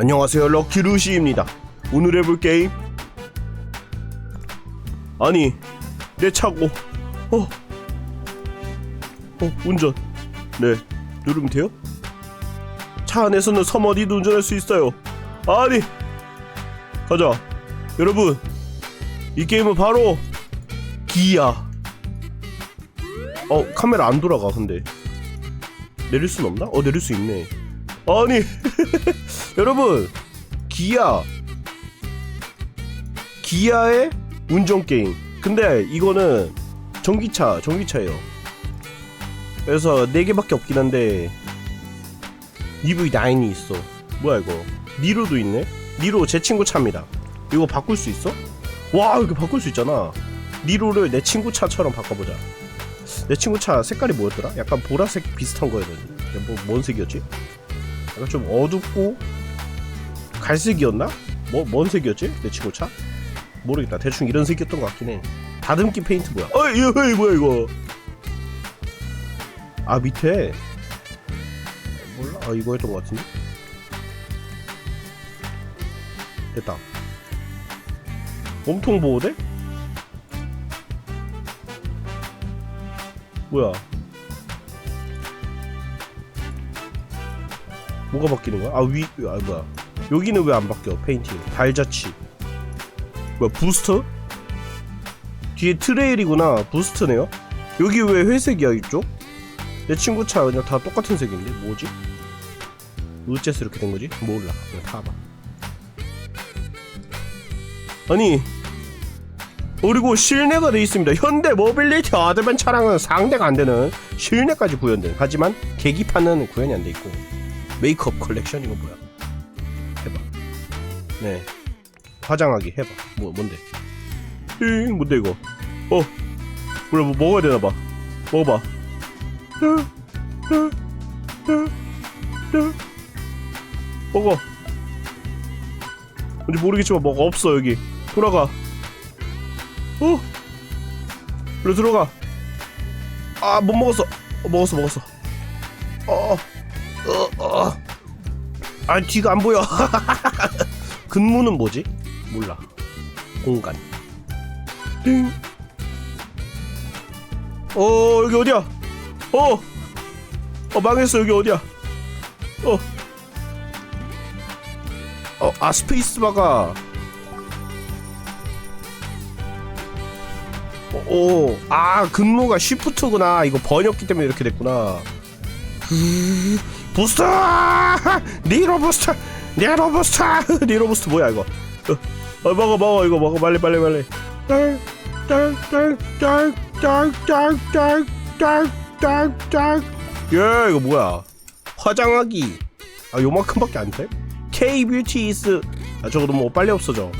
안녕하세요 럭키 루시입니다. 오늘 해볼 게임? 아니 내 차고. 어, 어 운전. 네 누르면 돼요? 차 안에서는 섬 어디도 운전할 수 있어요. 아니! 가자. 여러분 이 게임은 바로 기아. 어 카메라 안 돌아가 근데. 내릴 순 없나? 어 내릴 수 있네. 아니 여러분 기아. 기아의 운전 게임. 근데 이거는 전기차 전기차예요. 그래서 4 개밖에 없긴 한데 EV9이 있어. 뭐야 이거? 니로도 있네? 니로 제 친구 차입니다. 이거 바꿀 수 있어? 와 이렇게 바꿀 수 있잖아. 니로를 내 친구 차처럼 바꿔보자. 내 친구 차 색깔이 뭐였더라? 약간 보라색 비슷한 거였는데. 뭐, 뭔 색이었지? 약간 좀 어둡고 갈색이었나? 뭐, 뭔 색이었지? 내 친구 차? 모르겠다. 대충 이런 색이었던 것 같긴 해. 다듬기 페인트 뭐야? 어이, 이거 뭐야, 이거? 아, 밑에. 몰라? 아, 이거였던 것 같은데? 됐다. 몸통 보호대? 뭐야? 뭐가 바뀌는 거야? 아, 위, 아, 뭐야. 여기는 왜 안 바뀌어? 페인팅. 발자취. 뭐야, 부스터? 뒤에 트레일이구나. 부스트네요? 여기 왜 회색이야, 이쪽? 내 친구 차 그냥 다 똑같은 색인데? 뭐지? 어째서 이렇게 된 거지? 몰라. 그냥 타봐. 아니, 그리고 실내가 돼 있습니다. 현대 모빌리티 어드벤 차량은 상대가 안 되는 실내까지 구현된. 하지만 계기판은 구현이 안 돼 있고. 메이크업 컬렉션 이거 뭐야? 네. 화장하기 해봐. 뭐 뭔데? 잉 뭔데 이거? 어. 몰라 뭐 먹어야 되나 봐. 먹어봐. 먹어. 뭔지 모르겠지만 뭐가 없어 여기. 돌아가. 어. 일로 들어가. 아 못 먹었어. 어, 먹었어 먹었어. 어. 어, 어. 아 뒤가 안 보여. 근무는 뭐지? 몰라. 공간. 띵. 어 여기 어디야? 어. 어 망했어 여기 어디야? 어. 어, 아 스페이스바가. 어, 오, 아 근무가 쉬프트구나. 이거 번역기 때문에 이렇게 됐구나. 부스터! 니로 부스터 니로 부스터 니로 부스터 뭐야 이거? 어, 어, 먹어 먹어 이거 먹어 빨리 빨리 빨리. 예 이거 뭐야? 화장하기. 아 요만큼밖에 안 돼? K 뷰티 이스. 아 적어도 뭐 빨리 없어져.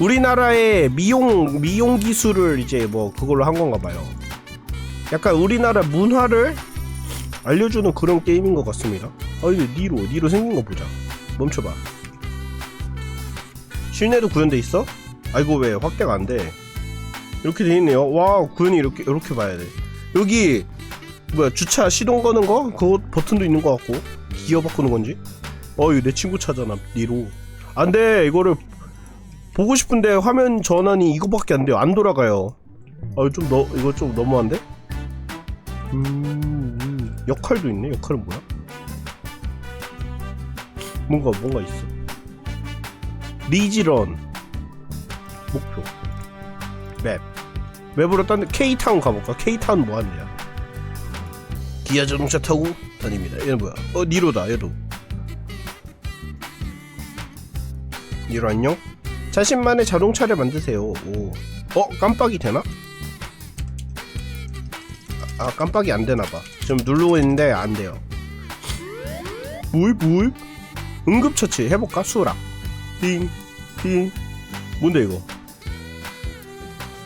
우리나라의 미용 미용 기술을 이제 뭐 그걸로 한 건가 봐요. 약간 우리나라 문화를 알려주는 그런 게임인 것 같습니다. 아 이거 니로 니로 생긴 거 보자. 멈춰봐. 실내도 구현돼 있어? 아이고 왜 확대가 안 돼? 이렇게 돼 있네요. 와 구현이 이렇게 이렇게 봐야 돼. 여기 뭐야 주차 시동 거는 거 그거 버튼도 있는 것 같고 기어 바꾸는 건지? 어 이거 내 친구 차잖아 니로. 안돼 이거를 보고 싶은데 화면 전환이 이거밖에 안 돼요. 안 돌아가요. 아좀 너 이거 좀 너무한데? 음, 음, 역할도 있네. 역할은 뭐야? 뭔가 뭔가 있어. 리지런 목표 맵 맵으로 딴 K 타운 가볼까? K 타운 뭐 한대야? 기아 자동차 타고 다닙니다. 얘는 뭐야? 어 니로다 얘도. 니로 안녕? 자신만의 자동차를 만드세요. 오. 어 깜빡이 되나? 아 깜빡이 안 되나 봐. 지금 누르고 있는데 안 돼요. 뭐이? 응급처치 해볼까? 수락. 띵, 띵. 뭔데 이거?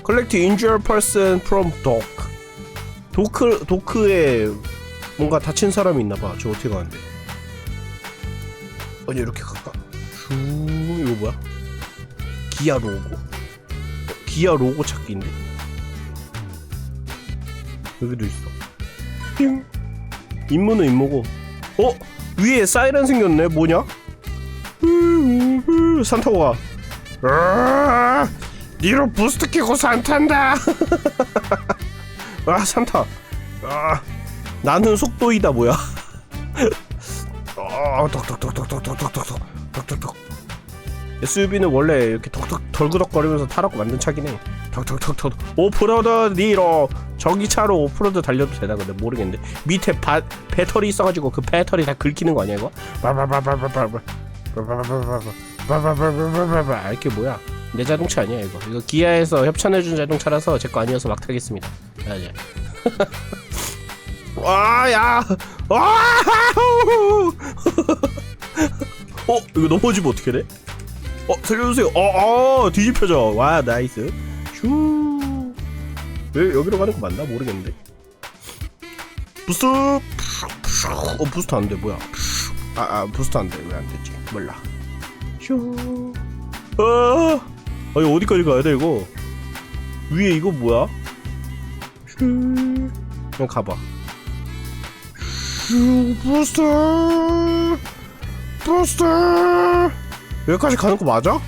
Collect injured person from dock. 도크 도크에 뭔가 다친 사람이 있나봐. 저 어떻게 가는데? 아니 이렇게 갈까? 슈 이거 뭐야? 기아 로고. 어, 기아 로고 찾기인데. 여기도 있어. 띵. 임무는 임무고. 어? 위에 사이렌 생겼네. 뭐냐? 음. 산타고 가. 으아, 니로 부스트 끼고 산타한다. 아 산타. 아 나는 속도이다 뭐야? 아 톡톡톡톡톡톡톡톡톡톡톡. SUV는 원래 이렇게 톡톡 덜그덕거리면서 타라고 만든 차긴 해. 톡톡톡톡. 오프로드 니로 전기차로 오프로드 달려도 되나 근데 모르겠는데 밑에 바, 배터리 있어가지고 그 배터리 다 긁히는 거 아니야 이거? 아, 이게 뭐야? 내 자동차 아니야 이거? 이거 기아에서 협찬해준 자동차라서 제거 아니어서 막 타겠습니다. 아, 와야 와! 어 이거 넘어지면 어떻게 돼? 어 살려주세요. 어, 어 뒤집혀져. 와 나이스. 슈. 왜 여기로 가는 거 맞나 모르겠는데. 부스트. 어 부스트 안 돼. 뭐야? 아, 아 부스트 안 돼. 왜 안 되지? 몰라. 슈. 아, 아 이거 어디까지 가야 돼 이거? 위에 이거 뭐야? 슈. 그냥 가봐. 슈 부스트. 부스트. 여기까지 가는 거 맞아?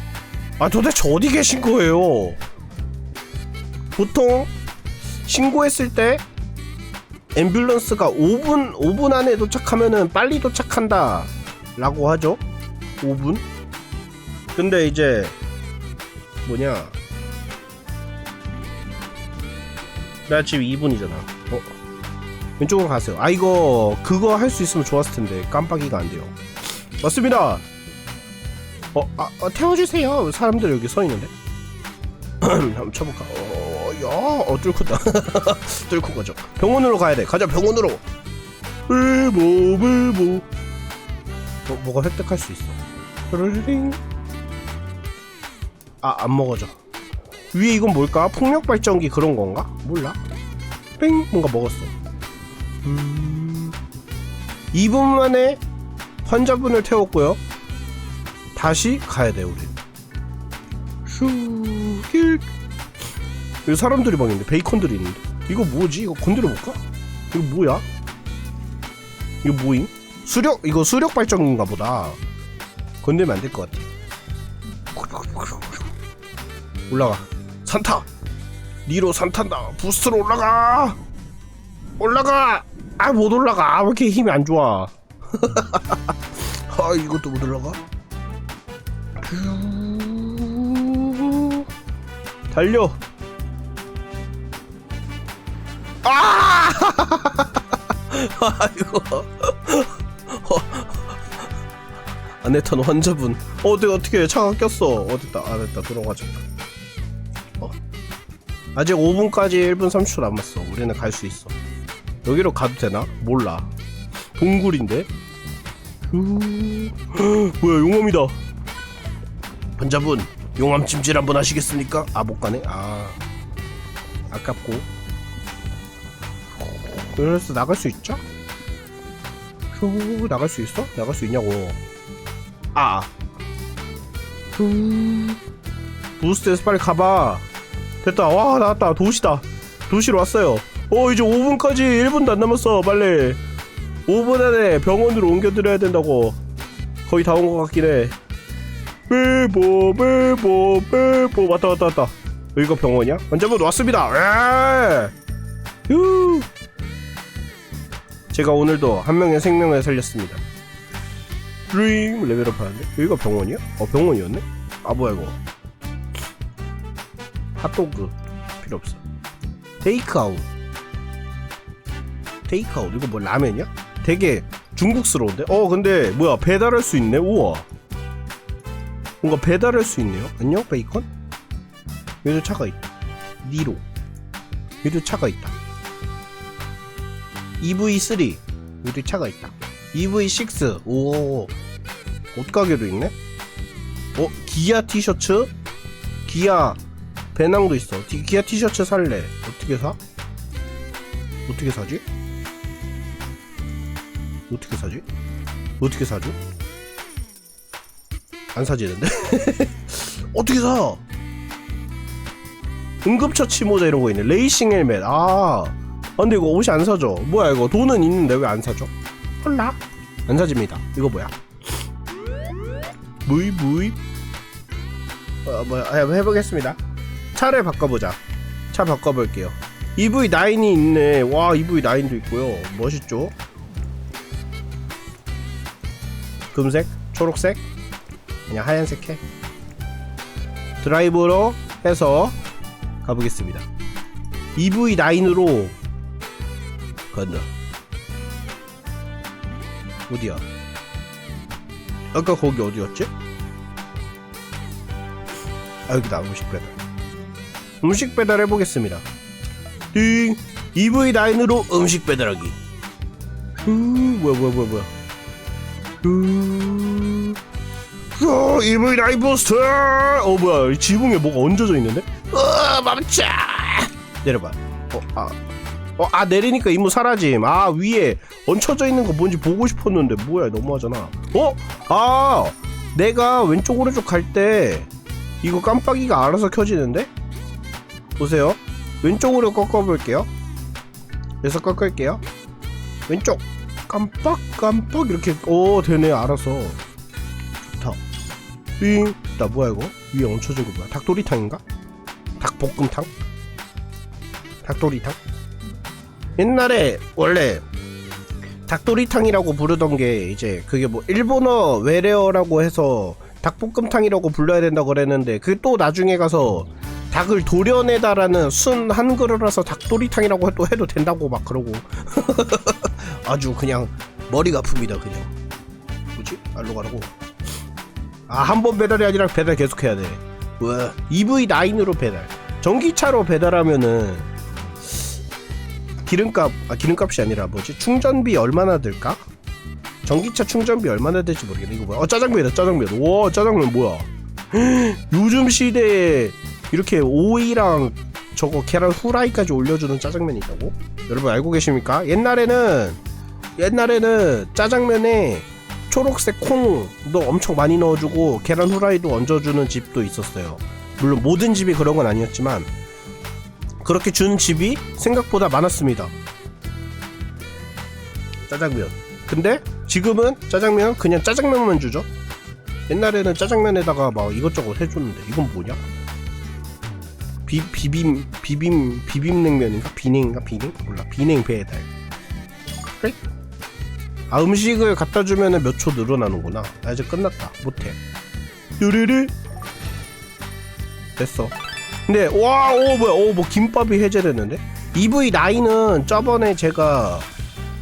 아 도대체 어디 계신 거예요? 보통 신고했을 때 앰뷸런스가 5분 5분 안에 도착하면은 빨리 도착한다 라고 하죠? 5분? 근데 이제 뭐냐? 나 지금 2분이잖아. 어? 왼쪽으로 가세요. 아 이거 그거 할 수 있으면 좋았을 텐데. 깜빡이가 안 돼요. 맞습니다. 어, 아, 어, 태워주세요. 사람들 여기 서 있는데. 한번 쳐볼까? 어, 야, 어, 뚫고다. 뚫고 가죠. 병원으로 가야 돼. 가자, 병원으로. 왜뭐, 왜뭐. 뭐, 뭐가 획득할 수 있어. 르르링. 아, 안 먹어져. 위에 이건 뭘까? 풍력 발전기 그런 건가? 몰라. 뺑, 뭔가 먹었어. 음. 2분 만에 환자분을 태웠고요. 다시 가야 돼 우리. 슈길. 여기 사람들이 막 있는데 베이컨들이 있는데 이거 뭐지? 이거 건드려 볼까? 이거 뭐야? 이거 뭐임? 수력 이거 수력 발전인가 보다. 건들면 안 될 것 같아. 올라가. 산타. 니로 산탄다. 부스트로 올라가. 올라가. 아 못 올라가. 왜 이렇게 힘이 안 좋아? 아 이것도 못 올라가? 달려. 아! 아이고. 아네탄 환자분. 어, 내가 어떻게 차가 꼈어? 어딨다. 아, 됐다. 들어가자. 어. 아직 5분까지 1분 30초 남았어. 우리는 갈 수 있어. 여기로 가도 되나? 몰라. 동굴인데? 후... 뭐야, 용암이다. 환자분 용암 찜질 한번 하시겠습니까? 아 못 가네. 아 아깝고. 그래서 나갈 수 있죠? 휴 나갈 수 있어? 나갈 수 있냐고. 아. 휴. 부스트에서 빨리 가봐. 됐다. 와 나왔다. 도시다. 도시로 왔어요. 어 이제 5분까지 1분도 안 남았어. 빨리. 5분 안에 병원으로 옮겨드려야 된다고. 거의 다 온 것 같긴 해. 빼보 빼보 빼보 왔다 왔다 왔다 여기가 병원이야? 환자분 왔습니다 에! 휴 제가 오늘도 한 명의 생명을 살렸습니다 링 레벨업 하는데 여기가 병원이야? 어 병원이었네? 아 뭐야 이거 핫도그 필요 없어 테이크아웃 테이크아웃 이거 뭐 라면이야? 되게 중국스러운데? 어 근데 뭐야 배달할 수 있네 우와 뭔가 배달할 수 있네요. 안녕 베이컨? 여기도 차가 있다. 니로. 여기도 차가 있다. EV3. 여기도 차가 있다. EV6. 오. 옷가게도 있네. 어 기아 티셔츠? 기아 배낭도 있어. 디- 기아 티셔츠 살래. 어떻게 사? 어떻게 사지? 어떻게 사지? 어떻게 사죠? 안 사지는데? 어떻게 사? 응급처치 모자 이런 거 있네. 레이싱 헬멧. 아. 아, 근데 이거 옷이 안 사죠? 뭐야 이거? 돈은 있는데 왜 안 사죠? 헐라? 안 사집니다. 이거 뭐야? 무이 무이. 어, 뭐 한번 해보겠습니다. 차를 바꿔보자. 차 바꿔볼게요. EV9이 있네. 와 EV9도 있고요. 멋있죠? 금색? 초록색? 그냥 하얀색 해. 드라이브로 해서 가보겠습니다. EV9으로 건너. 어디야? 아까 거기 어디였지? 아 여기다. 음식 배달. 음식 배달 해보겠습니다. 띵. EV9으로 음식 배달하기. 후 뭐야 뭐야 뭐야 뭐야. 후. 어, EV9 부스터. 어 뭐야. 이 지붕에 뭐가 얹어져 있는데? 어 멈춰. 내려봐. 어 아 어, 아 내리니까 이모 사라짐. 아 위에 얹혀져 있는 거 뭔지 보고 싶었는데 뭐야 너무하잖아. 어? 아 내가 왼쪽 오른쪽 갈 때 이거 깜빡이가 알아서 켜지는데? 보세요. 왼쪽으로 꺾어볼게요. 그래서 꺾을게요. 왼쪽. 깜빡 깜빡 이렇게. 오 되네 알아서. 좋다. 윙나 뭐야 이거? 위에 얹혀진 거 뭐야? 닭도리탕인가? 닭볶음탕? 닭도리탕? 옛날에 원래 닭도리탕이라고 부르던 게 이제 그게 뭐 일본어 외래어라고 해서 닭볶음탕이라고 불러야 된다고 그랬는데 그게 또 나중에 가서 닭을 도려내다라는 순 한글어라서 닭도리탕이라고 또 해도 된다고 막 그러고. 아주 그냥 머리가 아픕니다 그냥. 뭐지? 알로 가라고. 아 한 번 배달이 아니라 배달 계속해야 돼. 와, EV9으로 배달. 전기차로 배달하면은 기름값 아 기름값이 아니라 뭐지 충전비 얼마나 들까? 전기차 충전비 얼마나 될지 모르겠네 이거 뭐야 어 짜장면이다 짜장면 와 짜장면 뭐야 요즘 시대에 이렇게 오이랑 저거 계란 후라이까지 올려주는 짜장면이 있다고? 여러분 알고 계십니까? 옛날에는 옛날에는 짜장면에 초록색 콩도 엄청 많이 넣어주고 계란 후라이도 얹어주는 집도 있었어요 물론 모든 집이 그런 건 아니었지만 그렇게 주는 집이 생각보다 많았습니다. 짜장면. 근데 지금은 짜장면 그냥 짜장면만 주죠. 옛날에는 짜장면에다가 막 이것저것 해줬는데 이건 뭐냐? 비 비빔 비빔 비빔냉면인가 비냉인가 비냉 몰라 비냉 배달. 그래? 아 음식을 갖다 주면은 몇 초 늘어나는구나. 나 이제 끝났다. 못해. 뚜르르 됐어. 근데 와오 뭐야 오뭐 김밥이 해제됐는데? EV9은 저번에 제가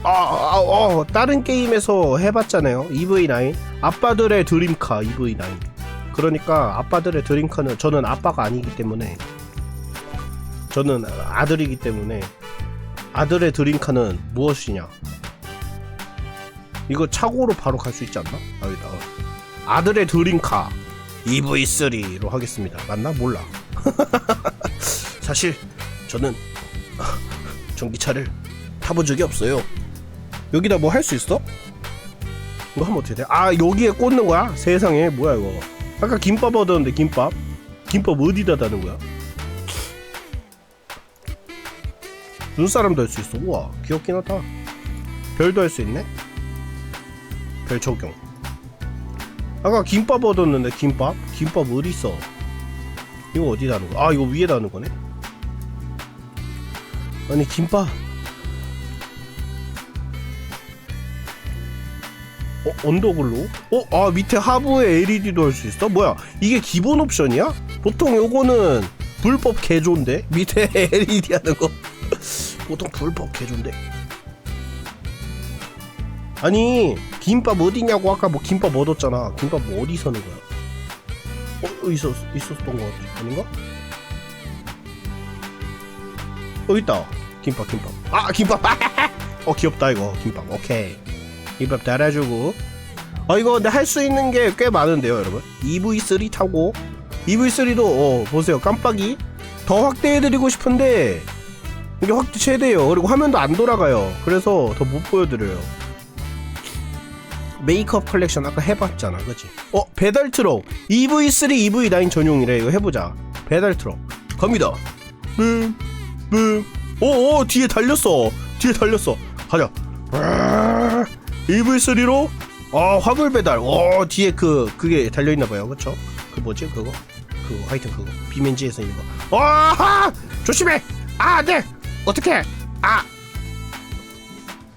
아, 아, 어, 다른 게임에서 해봤잖아요 EV9 아빠들의 드림카 EV9 그러니까 아빠들의 드림카는 저는 아빠가 아니기 때문에 저는 아들이기 때문에 아들의 드림카는 무엇이냐? 이거 차고로 바로 갈 수 있지 않나? 아, 여기다. 어. 아들의 드림카 EV3로 하겠습니다 맞나? 몰라 사실 저는 전기차를 타본 적이 없어요. 여기다 뭐 할 수 있어? 이거 하면 어떻게 돼? 아 여기에 꽂는 거야? 세상에 뭐야 이거? 아까 김밥 얻었는데 김밥? 김밥 어디다 다는 거야? 눈사람도 할 수 있어. 우와 귀엽긴 하다. 별도 할 수 있네. 별 적용. 아까 김밥 얻었는데 김밥? 김밥 어디 있어? 이거 어디다 하는 거야? 아 이거 위에다 하는 거네. 아니 김밥. 어 언더글로? 어? 아 밑에 하부에 LED도 할 수 있어? 뭐야 이게 기본 옵션이야? 보통 요거는 불법 개조인데 밑에 LED 하는 거 보통 불법 개조인데 아니 김밥 어디냐고 아까 뭐 김밥 얻었잖아. 김밥 뭐 어디 서는 거야? 어 있었 있었던 거 같아. 아닌가? 어 있다. 김밥 김밥. 아 김밥. 어 귀엽다 이거. 김밥. 오케이. 김밥 달아주고. 어 이거 근데 할 수 있는 게 꽤 많은데요 여러분. EV3 타고. EV3도 어 보세요. 깜빡이. 더 확대해드리고 싶은데 이게 확대 최대예요. 그리고 화면도 안 돌아가요. 그래서 더 못 보여드려요 메이크업 컬렉션 아까 해봤잖아 그치? 어 배달 트럭. EV3 EV9 전용이래. 이거 해보자. 배달 트럭. 갑니다. 뿜뿜 오오 뒤에 달렸어. 뒤에 달렸어. 가자. EV3로? 어 화물 배달. 어 뒤에 그 그게 달려있나 봐요. 그쵸? 그 뭐지? 그거? 그거 하여튼 그거. 비맨지에서 있는 거. 와! 조심해! 아네! 어떻게 아!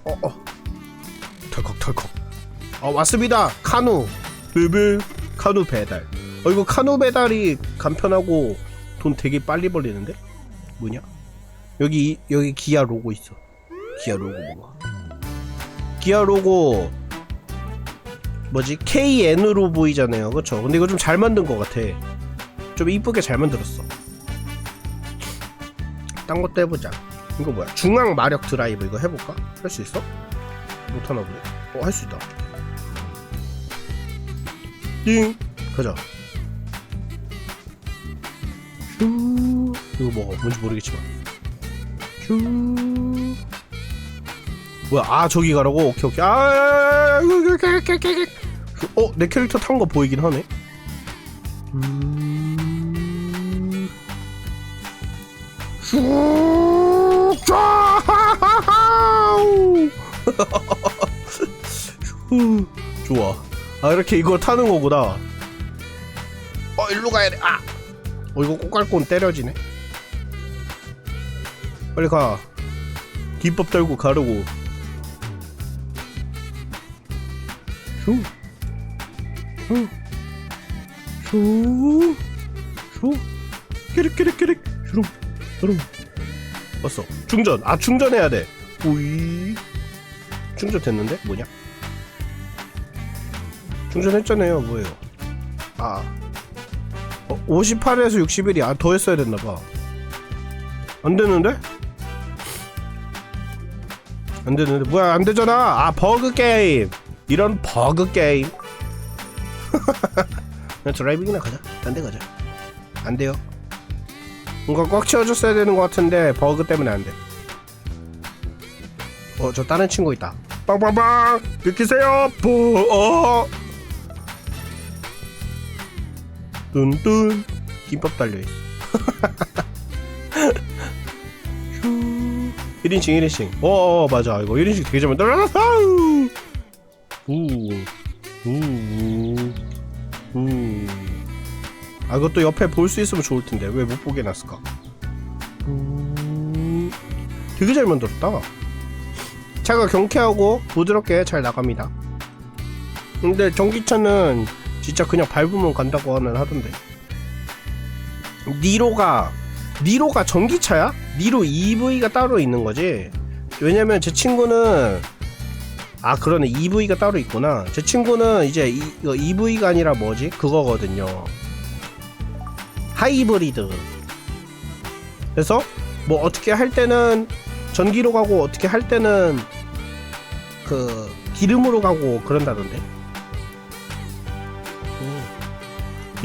어어. 덜컥 덜컥 어 왔습니다. 카누. 베베 카누 배달. 어 이거 카누 배달이 간편하고 돈 되게 빨리 벌리는데? 뭐냐? 여기 여기 기아 로고 있어. 기아 로고 뭐가? 기아 로고 뭐지? KN으로 보이잖아요. 그쵸? 근데 이거 좀 잘 만든 것 같아. 좀 이쁘게 잘 만들었어. 딴 것도 해보자. 이거 뭐야? 중앙 마력 드라이브 이거 해볼까? 할 수 있어? 못하나 보네. 어 할 수 있다 띵. 가자 슈. 이거 뭐 뭔지 모르겠지만. 슈. 뭐야? 아 저기 가라고? 오케이 오케이. 아 어? 내 캐릭터 탄 거 보이긴 하네. 음... 좋아 아 이렇게 이걸 타는 거구나 어 일로 가야 돼 아 어 이거 꼬깔꼬는 때려지네 빨리 가 뒷밥 달고 가르고 슈 슈, 슈, 슈, 끼릭끼릭끼릭, 슈rum, 슈rum. 왔어. 충전. 아 충전해야 돼. 오이. 충전 됐는데? 뭐냐? 충전했잖아요. 뭐예요? 아. 어, 58에서 61이 아, 더 했어야 됐나봐. 안 되는데? 안 되는데? 뭐야, 안 되잖아! 아, 버그 게임! 이런 버그 게임. 그냥 드라이빙이나 가자. 딴 데 가자. 안 돼요. 뭔가 꽉 채워줬어야 되는 것 같은데 버그 때문에 안 돼. 어, 저 다른 친구 있다. 빵빵빵! 비키세요! 부, 어! 뚠뚠! 김밥 달려있어. 휴. 1인칭, 1인칭. 어, 어, 맞아. 이거 1인칭 되게 잘 만들었어! 우. 우. 우. 아, 그것도 옆에 볼 수 있으면 좋을 텐데 왜 못 보게 놨을까? 우. 되게 잘 만들었다. 차가 경쾌하고 부드럽게 잘 나갑니다. 근데 전기차는 진짜 그냥 밟으면 간다고 하는 하던데. 니로가 니로가 전기차야? 니로 EV가 따로 있는 거지. 왜냐면 제 친구는 아 그러네 EV가 따로 있구나. 제 친구는 이제 이, EV가 아니라 뭐지? 그거거든요. 하이브리드. 그래서 뭐 어떻게 할 때는 전기로 가고 어떻게 할 때는 그 기름으로 가고 그런다던데.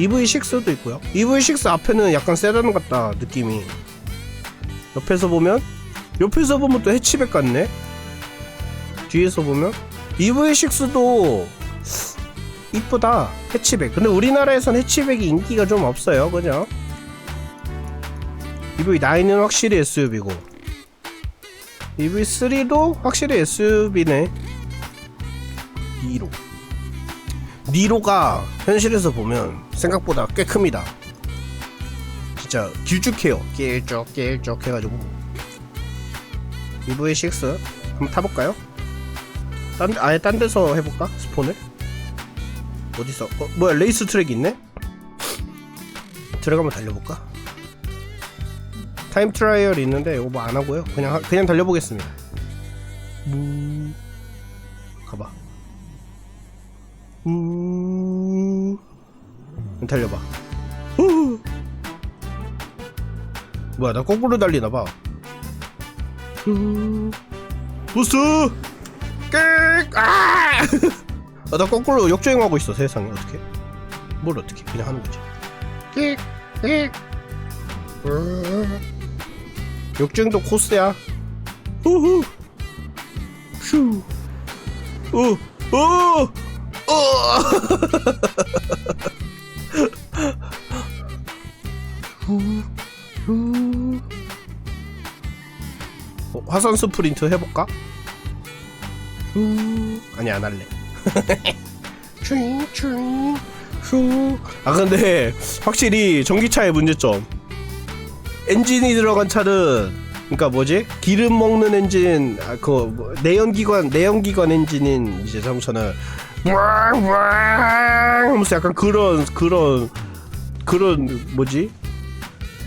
EV6도 있고요. EV6 앞에는 약간 세단 같다 느낌이. 옆에서 보면 옆에서 보면 또 해치백 같네. 뒤에서 보면 EV6도 이쁘다 해치백 근데 우리나라에선 해치백이 인기가 좀 없어요 그죠? EV9은 확실히 SUV고 EV3도 확실히 SUV네 니로 니로가 현실에서 보면 생각보다 꽤 큽니다 진짜 길쭉해요 길쭉 길쭉 해가지고 EV6 한번 타볼까요? 딴, 아예 딴 데서 해볼까? 스폰을? 어딨어? 어, 뭐야 레이스 트랙이 있네? 들어가면 달려볼까? 타임 트라이얼 있는데 이거 뭐 안 하고요. 그냥 하- 그냥 달려보겠습니다. 무 가봐. 우 달려봐. 후 뭐야 나 거꾸로 달리나봐. 후 부스 꽥 아! 아, 나 거꾸로 역주행하고 있어 세상에 어떻게? 뭘 어떻게 그냥 하는 거지. 끽, 끽. 역주행도 코스야. 후후. 슈. 오, 오, 오. 어, 화산 스프린트 해볼까? 후. 아니 안 할래. 쭝쭝 슈. 아 근데 확실히 전기차의 문제점 엔진이 들어간 차는 그러니까 뭐지 기름 먹는 엔진 아, 그 뭐, 내연기관 내연기관 엔진인 이제 자동차는 왕왕 하면서 약간 그런 그런 그런 뭐지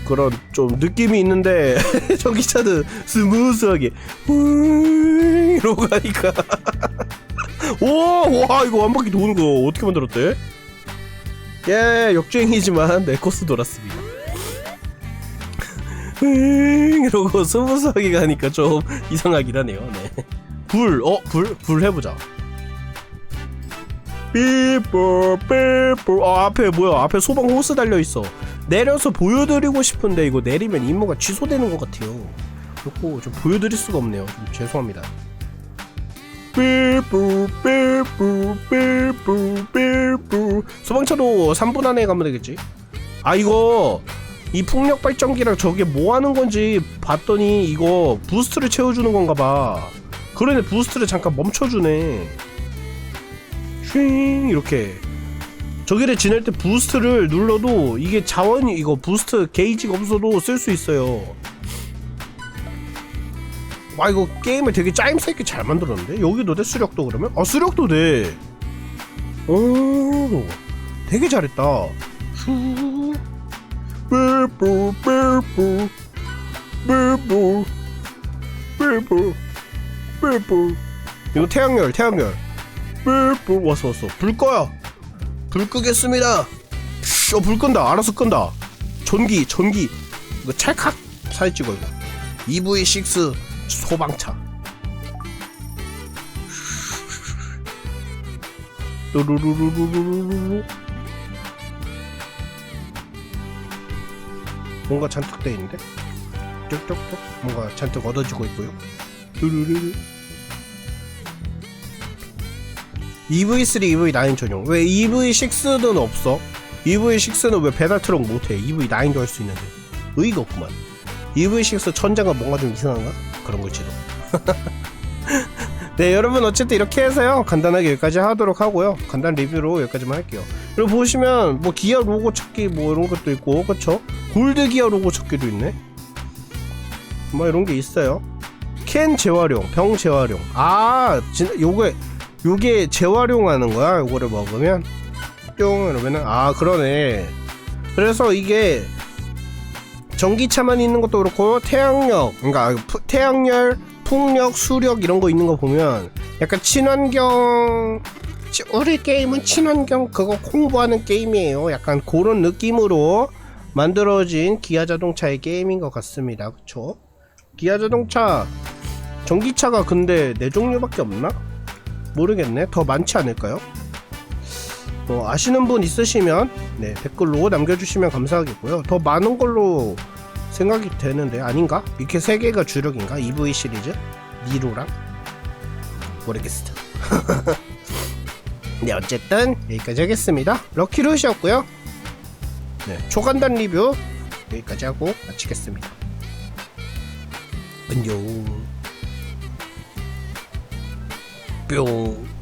그런 좀 느낌이 있는데 전기차는 스무스하게 윙 이러고 가니까 오와 이거 한 바퀴 도는 거 어떻게 만들었대? 예 역주행이지만 내 코스 돌았습니다. 윙 이러고 스무스하게 가니까 좀 이상하긴 하네요. 네. 불, 어, 불, 불 해보자. 삐뽀, 삐뽀. 아, 앞에 뭐야? 앞에 소방 호스 달려 있어. 내려서 보여드리고 싶은데 이거 내리면 임무가 취소되는 것 같아요. 그렇고 좀 보여드릴 수가 없네요. 좀 죄송합니다. 삐뿌 삐뿌 삐뿌 삐뿌 소방차도 3분 안에 가면 되겠지 아 이거 이 풍력 발전기랑 저게 뭐 하는 건지 봤더니 이거 부스트를 채워주는 건가 봐 그러네 부스트를 잠깐 멈춰주네 슈잉 이렇게 저기를 지날 때 부스트를 눌러도 이게 자원이 이거 부스트 게이지가 없어도 쓸 수 있어요. 와 이거 게임을 되게 짜임새 있게 잘 만들었는데? 여기도 돼? 수력도 그러면? 아 수력도 돼오 되게 잘했다. 슈 삐뿌 삐뿌 삐뿌 삐뿌 삐뿌 이거 태양열 태양열. 삐뿌 왔어 왔어. 불 꺼요 불 끄겠습니다. 슈, 어, 불 끈다. 알아서 끈다. 전기 전기. 이거 찰칵 사진 찍어 이거 EV6 소방차. 루루루루루루루 뭔가 잔뜩 돼 있는데? 쪽쪽쪽? 뭔가 잔뜩 얻어지고 있고요. 루루루루 EV3, EV9 전용 왜 EV6는 없어? EV6는 왜 배달 트럭 못해? EV9도 할 수 있는데 의의가 없구만 EV6 천장은 뭔가 좀 이상한가? 그런 걸지도. 네, 여러분 어쨌든 이렇게 해서요. 간단하게 여기까지 하도록 하고요. 간단 리뷰로 여기까지만 할게요. 그리고 보시면 뭐 기아 로고 찾기 뭐 이런 것도 있고, 그쵸? 골드 기아 로고 찾기도 있네. 뭐 이런 게 있어요. 캔 재활용, 병 재활용. 아, 진 요게 요게 재활용하는 거야. 요거를 먹으면 뿅 이러면은 아 그러네. 그래서 이게 전기차만 있는 것도 그렇고 태양력 푸- 태양열 풍력 수력 이런 거 있는 거 보면 약간 친환경 치- 우리 게임은 친환경 그거 홍보하는 게임이에요 약간 그런 느낌으로 만들어진 기아 자동차의 게임인 것 같습니다 그쵸 기아 자동차 전기차가 근데 네 종류밖에 없나 모르겠네 더 많지 않을까요 뭐 아시는 분 있으시면 네 댓글로 남겨주시면 감사하겠고요. 더 많은 걸로 생각이 되는데 아닌가? 이렇게 세 개가 주력인가? EV 시리즈 미로랑 모르겠어. 네 어쨌든 여기까지 하겠습니다. 럭키루시였고요. 네 초간단 리뷰 여기까지 하고 마치겠습니다. 안녕. 뿅.